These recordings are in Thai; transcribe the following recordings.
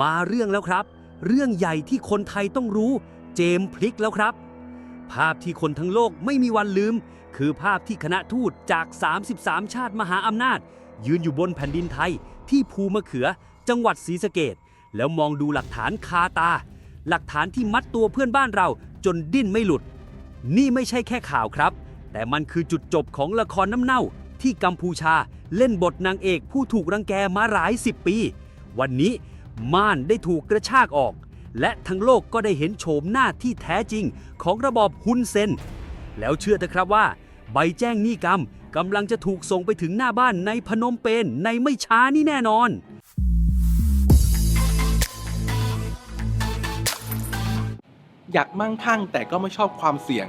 มาเรื่องแล้วครับ เรื่องใหญ่ที่คนไทยต้องรู้ เจมส์พลิกแล้วครับ ภาพที่คนทั้งโลกไม่มีวันลืม คือภาพที่คณะทูตจาก 33 ชาติมหาอำนาจ ยืนอยู่บนแผ่นดินไทย ที่ภูมะเขือ จังหวัดศรีสะเกดแล้วมองดูหลักฐานคาตา หลักฐานที่มัดตัวเพื่อนบ้านเราจนดิ้นไม่หลุด นี่ไม่ใช่แค่ข่าวครับ แต่มันคือจุดจบของละครน้ำเน่า ที่กัมพูชาเล่นบทนางเอกผู้ถูกรังแกมาหลายสิบปี วันนี้ ม่านได้ถูกกระชากออก และทั้งโลกก็ได้เห็นโฉมหน้าที่แท้จริงของระบอบฮุนเซน แล้วเชื่อเถอะครับว่า ใบแจ้งหนี้กรรมกำลังจะถูกส่งไปถึงหน้าบ้านในพนมเปญในไม่ช้านี่แน่นอนอยากมั่งคั่งแต่ก็ไม่ชอบความเสี่ยง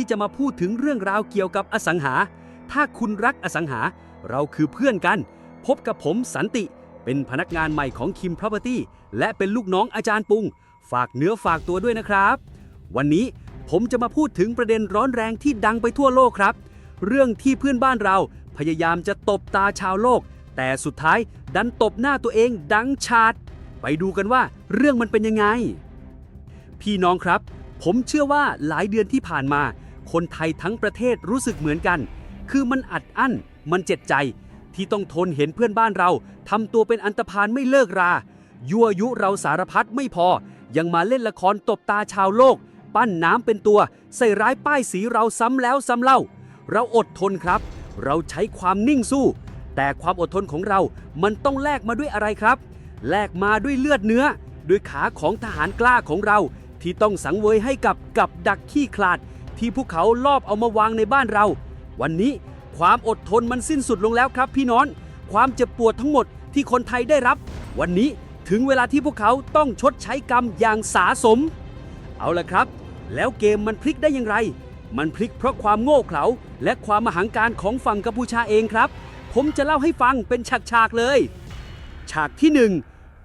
ที่จะมาพูดถึงเรื่องราวเกี่ยวกับอสังหา ถ้าคุณรักอสังหา เราคือเพื่อนกัน พบกับผมสันติ เป็นพนักงานใหม่ของคิม Property และเป็นลูกน้องอาจารย์ปุง ฝากเนื้อฝากตัวด้วยนะครับ วันนี้ผมจะมาพูดถึงประเด็นร้อนแรงที่ดังไปทั่วโลกครับ เรื่องที่เพื่อนบ้านเราพยายามจะตบตาชาวโลก แต่สุดท้ายดันตบหน้าตัวเองดังชาดไปดูกันว่าเรื่องมันเป็นยังไง พี่น้องครับ ผมเชื่อว่าหลายเดือนที่ผ่านมา คนไทยทั้งประเทศรู้สึกเหมือนกัน คือมันอัดอั้น มันเจ็บใจ ที่ต้องทนเห็นเพื่อนบ้านเราทำตัวเป็นอันตพานไม่เลิกรา ยั่วยุเราสารพัดไม่พอ ยังมาเล่นละครตบตาชาวโลก ปั้นน้ำเป็นตัว ใส่ร้ายป้ายสีเราซ้ำแล้วซ้ำเล่า เราอดทนครับ เราใช้ความนิ่งสู้ แต่ความอดทนของเรา มันต้องแลกมาด้วยอะไรครับ แลกมาด้วยเลือดเนื้อ ด้วยขาของทหารกล้าของเราที่ต้องสังเวยให้กับกับดักขี้ขลาด ที่พวกเขาลอบเอามาวางในบ้านเรา วันนี้ความอดทนมันสิ้นสุดลงแล้วครับพี่น้อง ความเจ็บปวดทั้งหมดที่คนไทยได้รับ วันนี้ถึงเวลาที่พวกเขาต้องชดใช้กรรมอย่างสาสม เอาละครับ แล้วเกมมันพลิกได้อย่างไร มันพลิกเพราะความโง่เขลาและความมหังการของฝั่งกัมพูชาเองครับ ผมจะเล่าให้ฟังเป็นฉากๆเลย ฉากที่หนึ่ง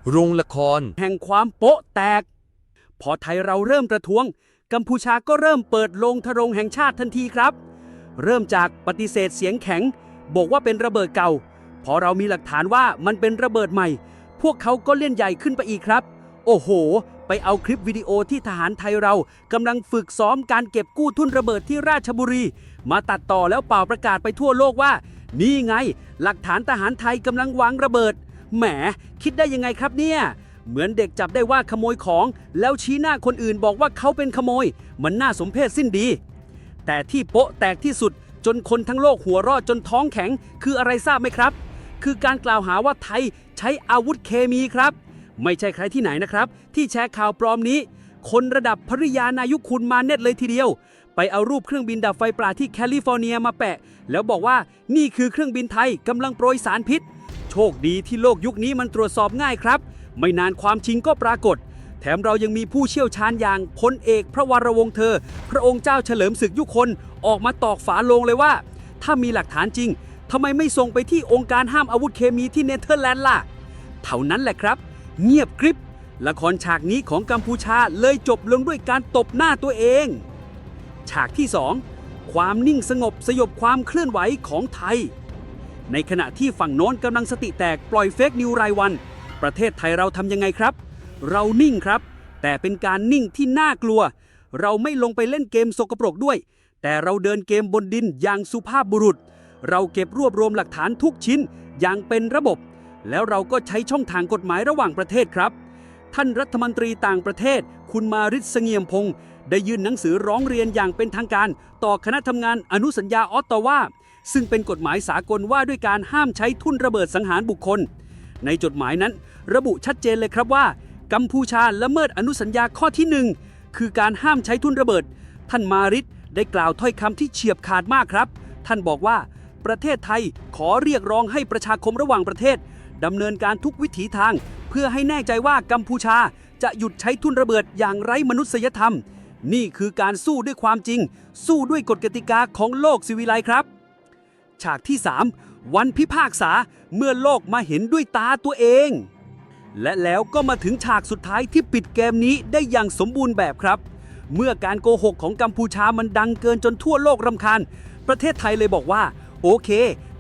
โรงละคร แห่งความโป๊ะแตก พอไทยเราเริ่มประท้วง กัมพูชาก็เริ่มเปิดโรงทรงแห่งชาติทันทีครับ เริ่มจากปฏิเสธเสียงแข็ง บอกว่าเป็นระเบิดเก่า พอเรามีหลักฐานว่ามันเป็นระเบิดใหม่ พวกเขาก็เล่นใหญ่ขึ้นไปอีกครับ โอ้โห ไปเอาคลิปวิดีโอที่ทหารไทยเรากำลังฝึกซ้อมการเก็บกู้ทุ่นระเบิดที่ราชบุรี มาตัดต่อแล้วเป่าประกาศไปทั่วโลกว่า นี่ไง หลักฐานทหารไทยกำลังวางระเบิด แหม คิดได้ยังไงครับเนี่ย เหมือนเด็กจับได้ว่าขโมยของ แล้วชี้หน้าคนอื่นบอกว่าเขาเป็นขโมย มันน่าสมเพชสิ้นดี แต่ที่โป๊ะแตกที่สุดจนคนทั้งโลกหัวรอดจนท้องแข็ง คืออะไรทราบไหมครับ คือการกล่าวหาว่าไทยใช้อาวุธเคมีครับ ไม่ใช่ใครที่ไหนนะครับ ที่แชร์ข่าวปลอมนี้ คนระดับภริยานายุคุณมาเน็ตเลยทีเดียว ไปเอารูปเครื่องบินดับไฟป่าที่แคลิฟอร์เนียมาแปะ แล้วบอกว่านี่คือเครื่องบินไทยกำลังโปรยสารพิษ โชคดีที่โลกยุคนี้มันตรวจสอบง่ายครับ ไม่นานความจริงก็ปรากฏ แถมเรายังมีผู้เชี่ยวชาญอย่างพลเอกพระวรวงศ์เธอ พระองค์เจ้าเฉลิมศึกยุคนออกมาตอกฝาลงเลยว่า ถ้ามีหลักฐานจริงทำไมไม่ส่งไปที่องค์การห้ามอาวุธเคมีที่เนเธอร์แลนด์ล่ะ เท่านั้นแหละครับ เงียบกริบ ละครฉากนี้ของกัมพูชาเลยจบลงด้วยการตบหน้าตัวเอง ฉากที่ 2 ความนิ่งสงบสยบความเคลื่อนไหวของไทย ในขณะที่ฝั่งโน้นกำลังสติแตกปล่อยเฟกนิวรายวัน ประเทศไทยเราทำยังไงครับ เรานิ่งครับ แต่เป็นการนิ่งที่น่ากลัว เราไม่ลงไปเล่นเกมสกปรกด้วย แต่เราเดินเกมบนดินอย่างสุภาพบุรุษ เราเก็บรวบรวมหลักฐานทุกชิ้นอย่างเป็นระบบ แล้วเราก็ใช้ช่องทางกฎหมายระหว่างประเทศครับ ท่านรัฐมนตรีต่างประเทศ คุณมาริศเสงียมพงศ์ได้ยื่นหนังสือร้องเรียนอย่างเป็นทางการ ต่อคณะทำงานอนุสัญญาออตตาวาซึ่งเป็นกฎหมายสากลว่าด้วยการห้ามใช้ทุนระเบิดสังหารบุคคล ในจดหมายนั้น ระบุชัดเจนเลยครับว่า กัมพูชาละเมิดอนุสัญญาข้อที่หนึ่งคือการห้ามใช้ทุนระเบิด ท่านมาริศได้กล่าวถ้อยคำที่เฉียบขาดมากครับ ท่านบอกว่า ประเทศไทยขอเรียกร้องให้ประชาคมระหว่างประเทศดำเนินการทุกวิถีทาง เพื่อให้แน่ใจว่ากัมพูชาจะหยุดใช้ทุนระเบิดอย่างไร้มนุษยธรรม นี่คือการสู้ด้วยความจริง สู้ด้วยกฎกติกาของโลกสิวิไลครับ ฉากที่ 3 วันพิพากษาเมื่อโลกมาเห็นด้วยตาตัวเอง และแล้วก็มาถึงฉากสุดท้ายที่ปิดเกมนี้ได้อย่างสมบูรณ์แบบครับ เมื่อการโกหกของกัมพูชามันดังเกินจนทั่วโลกรำคาญ ประเทศไทยเลยบอกว่า โอเค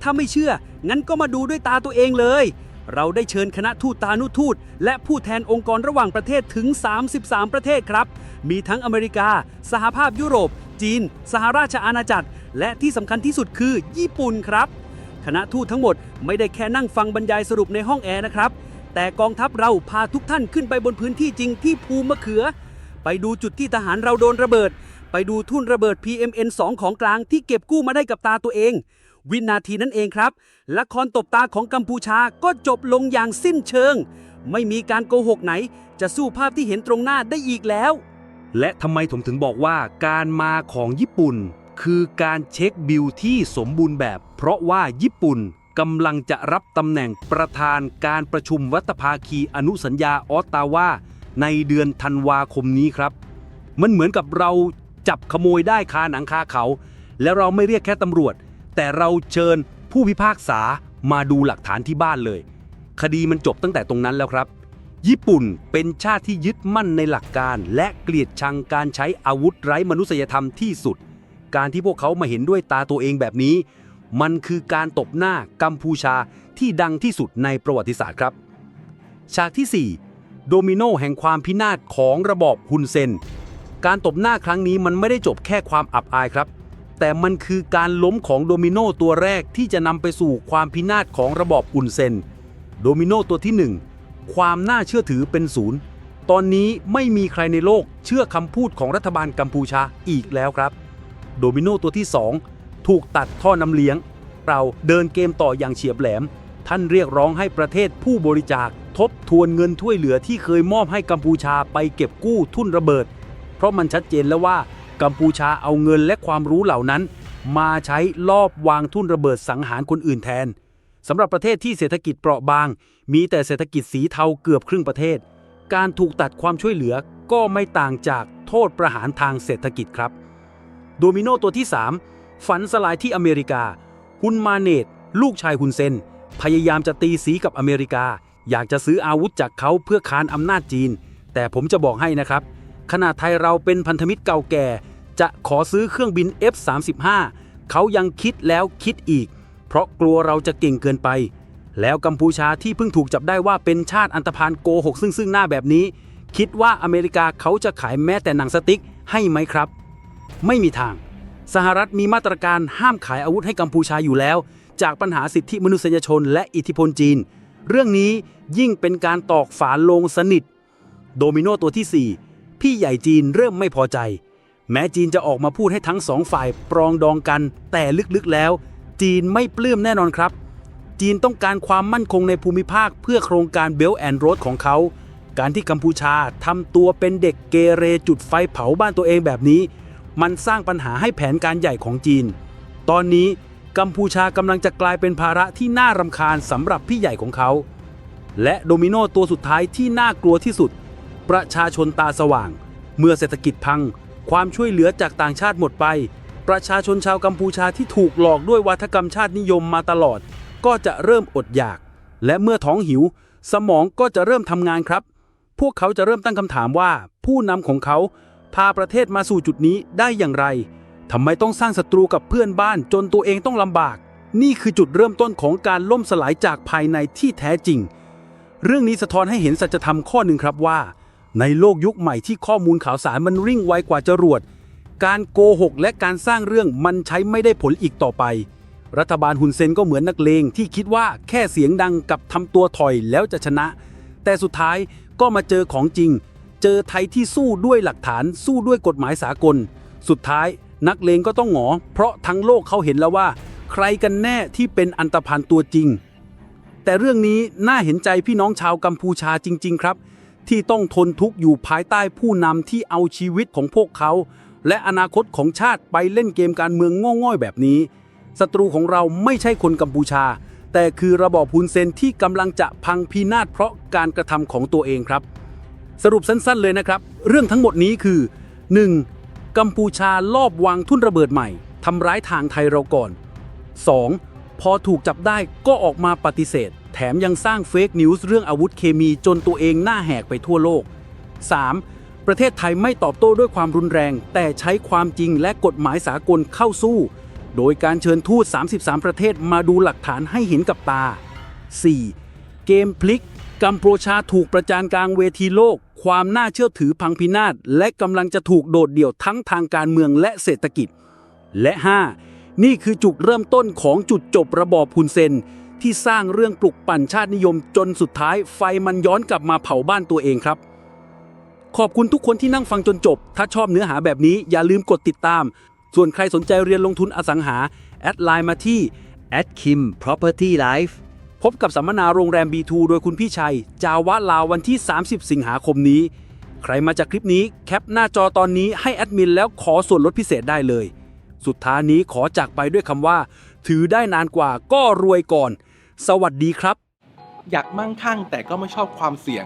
ถ้าไม่เชื่อ งั้นก็มาดูด้วยตาตัวเองเลย เราได้เชิญคณะทูตตานุทูต และผู้แทนองค์กรระหว่างประเทศถึง 33 ประเทศครับ มีทั้งอเมริกา สหภาพยุโรป จีน สหราชอาณาจักร และที่สำคัญที่สุดคือ ญี่ปุ่นครับ คณะทูตทั้งหมดไม่ได้แค่นั่งฟังบรรยายสรุปในห้องแอร์นะครับ แต่กองทัพเราพาทุกท่านขึ้นไปบนพื้นที่จริงที่ภูมะเขือ ไปดูจุดที่ทหารเราโดนระเบิด ไปดูทุ่นระเบิด PMN 2 ของกลางที่เก็บกู้มาได้กับตาตัวเอง วินาทีนั้นเองครับ ละครตบตาของกัมพูชาก็จบลงอย่างสิ้นเชิง ไม่มีการโกหกไหน จะสู้ภาพที่เห็นตรงหน้าได้อีกแล้ว และทำไมผมถึงบอกว่าการมาของญี่ปุ่น คือการเช็คบิลที่สมบูรณ์แบบ เพราะว่าญี่ปุ่นกำลังจะรับตำแหน่งประธานการประชุมวัตภาคีอนุสัญญาออตตาวาในเดือนธันวาคมนี้ครับ มันเหมือนกับเราจับขโมยได้คาหนังคาเขา และเราไม่เรียกแค่ตำรวจ แต่เราเชิญผู้พิพากษามาดูหลักฐานที่บ้านเลย คดีมันจบตั้งแต่ตรงนั้นแล้วครับ ญี่ปุ่นเป็นชาติที่ยึดมั่นในหลักการ และเกลียดชังการใช้อาวุธไร้มนุษยธรรมที่สุด การที่พวกเขามาเห็นด้วยตาตัวเองแบบนี้ มันคือการตบหน้ากัมพูชาที่ดังที่สุดในประวัติศาสตร์ครับ ฉากที่ 4 โดมิโนแห่งความพินาศของระบอบฮุนเซน การตบหน้าครั้งนี้มันไม่ได้จบแค่ความอับอายครับ แต่มันคือการล้มของโดมิโนตัวแรกที่จะนำไปสู่ความพินาศของระบอบอุนเซน โดมิโนตัวที่ 1 ความน่าเชื่อถือเป็นศูนย์ตอนนี้ไม่มีใครในโลกเชื่อคำพูดของรัฐบาลกัมพูชาอีกแล้วครับ โดมิโนตัวที่ 2 ถูกตัดท่อน้ำเลี้ยง เราเดินเกมต่ออย่างเฉียบแหลม ท่านเรียกร้องให้ประเทศผู้บริจาค ทบทวนเงินถ้วยเหลือที่เคยมอบให้กัมพูชาไปเก็บกู้ทุนระเบิด เพราะมันชัดเจนแล้วว่ากัมพูชาเอาเงินและความรู้เหล่านั้น มาใช้ลอบวางทุนระเบิดสังหารคนอื่นแทนสำหรับประเทศที่เศรษฐกิจเปราะบาง มีแต่เศรษฐกิจสีเทาเกือบครึ่งประเทศ การถูกตัดความช่วยเหลือก็ไม่ต่างจากโทษประหารทางเศรษฐกิจครับ โดมิโนตัวที่ 3 ฝันสลายที่อเมริกา ฮุนมาเนต ลูกชายฮุนเซน พยายามจะตีสีกับอเมริกา อยากจะซื้ออาวุธจากเขาเพื่อคานอำนาจจีน แต่ผมจะบอกให้นะครับ ขนาดไทยเราเป็นพันธมิตรเก่าแก่ จะขอซื้อเครื่องบิน F35 เขายังคิดแล้วคิดอีก เพราะกลัวเราจะเก่งเกินไป แล้วกัมพูชาที่เพิ่งถูกจับได้ว่าเป็นชาติอันตพานโกหกซึ่งซึ่งหน้าแบบนี้ คิดว่าอเมริกาเขาจะขายแม้แต่หนังสติ๊กให้ไหมครับ ไม่มีทาง สหรัฐมีมาตรการห้ามขายอาวุธให้กัมพูชาอยู่แล้ว จากปัญหาสิทธิมนุษยชนและอิทธิพลจีน เรื่องนี้ยิ่งเป็นการตอกฝาโลงสนิท โดมิโนตัวที่ 4 พี่ใหญ่จีนเริ่มไม่พอใจ แม้จีนจะออกมาพูดให้ทั้งสองฝ่ายปรองดองกัน แต่ลึกๆแล้ว จีนไม่ปลื้มแน่นอนครับ จีนต้องการความมั่นคงในภูมิภาคเพื่อโครงการเบลแอนด์โรดของเขาการที่กัมพูชาทำตัวเป็นเด็กเกเรจุดไฟเผาบ้านตัวเองแบบนี้ มันสร้างปัญหาให้แผนการใหญ่ของจีน ตอนนี้กัมพูชากำลังจะกลายเป็นภาระที่น่ารำคาญสำหรับพี่ใหญ่ของเขา และโดมิโนตัวสุดท้ายที่น่ากลัวที่สุด ประชาชนตาสว่าง เมื่อเศรษฐกิจพัง ความช่วยเหลือจากต่างชาติหมดไป ประชาชนชาวกัมพูชาที่ถูกหลอกด้วยวัฒกรรมชาตินิยมมาตลอด ก็จะเริ่มอดอยาก และเมื่อท้องหิว สมองก็จะเริ่มทำงานครับ พวกเขาจะเริ่มตั้งคำถามว่าผู้นำของเขา พาประเทศมาสู่จุดนี้ได้อย่างไรทำไมต้องสร้างศัตรูกับเพื่อนบ้านจนตัวเองต้องลำบาก นี่คือจุดเริ่มต้นของการล่มสลายจากภายในที่แท้จริง เรื่องนี้สะท้อนให้เห็นสัจธรรมข้อหนึ่งครับว่า ในโลกยุคใหม่ที่ข้อมูลข่าวสารมันริ่งไวกว่าจรวด การโกหกและการสร้างเรื่องมันใช้ไม่ได้ผลอีกต่อไป รัฐบาลฮุนเซนก็เหมือนนักเลงที่คิดว่าแค่เสียงดังกับทำตัวถอยแล้วจะชนะ แต่สุดท้ายก็มาเจอของจริง เจอไทยที่สู้ด้วยหลักฐานสู้ด้วยกฎหมายสากล สุดท้ายนักเลงก็ต้องหงอ เพราะทั้งโลกเขาเห็นแล้วว่า ใครกันแน่ที่เป็นอันตพันตัวจริง แต่เรื่องนี้น่าเห็นใจพี่น้องชาวกัมพูชาจริง ๆ ครับ ที่ต้องทนทุกข์อยู่ภายใต้ผู้นำที่เอาชีวิตของพวกเขา และอนาคตของชาติไปเล่นเกมการเมืองง่อยๆแบบนี้ศัตรูของเราไม่ใช่คนกัมพูชา แต่คือระบอบฮุนเซนที่กำลังจะพังพินาศเพราะการกระทำของตัวเองครับ สรุปสั้นๆเลยนะครับ เรื่องทั้งหมดนี้คือ 1. กัมพูชาลอบวางทุ่นระเบิดใหม่ทำร้ายทางไทยเราก่อน 2. พอถูกจับได้ก็ออกมาปฏิเสธ แถมยังสร้างเฟกนิวส์เรื่องอาวุธเคมีจนตัวเองหน้าแหกไปทั่วโลก 3. ประเทศไทยไม่ตอบโต้ด้วยความรุนแรง แต่ใช้ความจริงและกฎหมายสากลเข้าสู้ โดยการเชิญทูต 33 ประเทศมาดูหลักฐานให้เห็นกับตา 4. เกมพลิก กัมพูชาถูกประจานกลางเวทีโลก ความน่าเชื่อถือพังพินาศและกำลังจะถูกโดดเดี่ยวทั้งทางการเมืองและเศรษฐกิจ และ 5. นี่คือจุดเริ่มต้นของจุดจบระบอบฮุนเซน ที่สร้างเรื่องปลุกปั่นชาตินิยมจนสุดท้ายไฟมันย้อนกลับมาเผาบ้านตัวเองครับ ขอบคุณทุกคนที่นั่งฟังจนจบ ถ้าชอบเนื้อหาแบบนี้อย่าลืมกดติดตาม ส่วนใครสนใจเรียนลงทุนอสังหาแอดไลน์มาที่ Kim Property Life พบกับสัมมนาโรงแรม B2 โดยคุณพี่ชัย จาวะลาววันที่ 30 สิงหาคมนี้ ใครมาจากคลิปนี้แคปหน้าจอตอนนี้ให้แอดมินแล้วขอส่วนลดพิเศษได้เลย สุดท้ายนี้ขอจากไปด้วยคำว่า ถือได้นานกว่าก็รวยก่อน สวัสดีครับ อยากมั่งคั่งแต่ก็ไม่ชอบความเสี่ยง